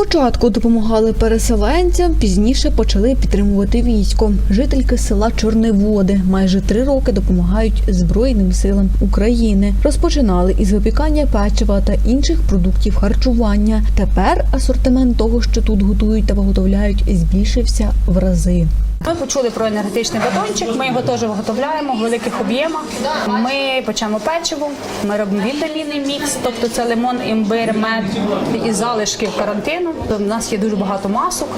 Спочатку допомагали переселенцям, пізніше почали підтримувати військо. Жительки села Чорневоди майже три роки допомагають Збройним силам України. Розпочинали із випікання печива та інших продуктів харчування. Тепер асортимент того, що тут готують та виготовляють, збільшився в рази. Ми почули про енергетичний батончик. Ми його теж виготовляємо в великих об'ємах. Ми печемо печиво, ми робимо вітамінний мікс, тобто це лимон, імбир, мед і залишки карантину. У нас є дуже багато масок.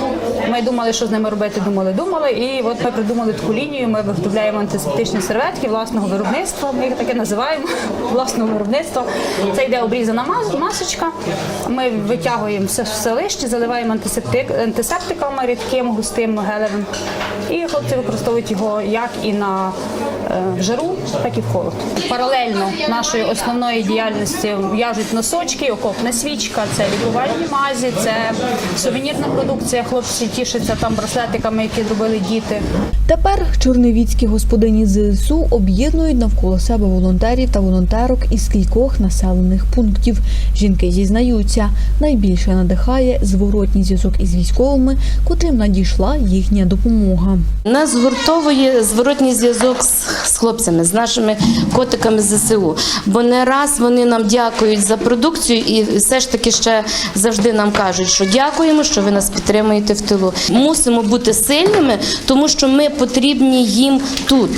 Ми думали, що з ними робити. Думали, думали. І от ми придумали таку лінію. Ми виготовляємо антисептичні серветки власного виробництва. Ми їх таке називаємо власного виробництва. Це йде обрізана мас- масочка. Ми витягуємо все лище, заливаємо антисептик, антисептиками рідким, густим, гелевим. І хлопці використовують його як і на е, в жару, так і в холод. Паралельно нашої основної діяльності в'яжуть носочки, окопна свічка, це лікувальні мазі, це сувенірна продукція. Хлопці тішаться там браслетиками, які зробили діти. Тепер чорновіцькі господині ЗСУ об'єднують навколо себе волонтерів та волонтерок із кількох населених пунктів. Жінки зізнаються, найбільше надихає зворотній зв'язок із військовими, котрим надійшла їхня допомога. Нас згуртовує зворотній зв'язок з, хлопцями, з нашими котиками ЗСУ. Бо не раз вони нам дякують за продукцію, і все ж таки ще завжди нам кажуть, що дякуємо, що ви нас підтримуєте в тилу. Мусимо бути сильними, тому що ми потрібні їм тут.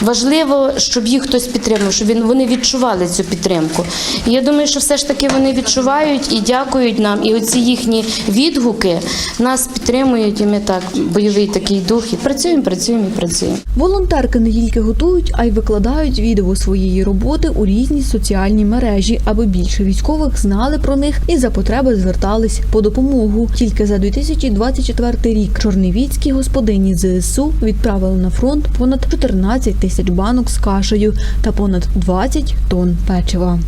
Важливо, щоб їх хтось підтримав, щоб вони відчували цю підтримку. І я думаю, що все ж таки вони відчувають і дякують нам. І оці їхні відгуки нас підтримують, і ми так бойовий такий дух. І працюємо, працюємо і працюємо. Волонтерки не тільки готують, а й викладають відео своєї роботи у різні соціальні мережі, аби більше військових знали про них і за потреби звертались по допомогу. Тільки за 2024 рік чорнівіцькі господині ЗСУ відправили на фронт понад 14 тисяч банок з кашею та понад 20 тонн печива.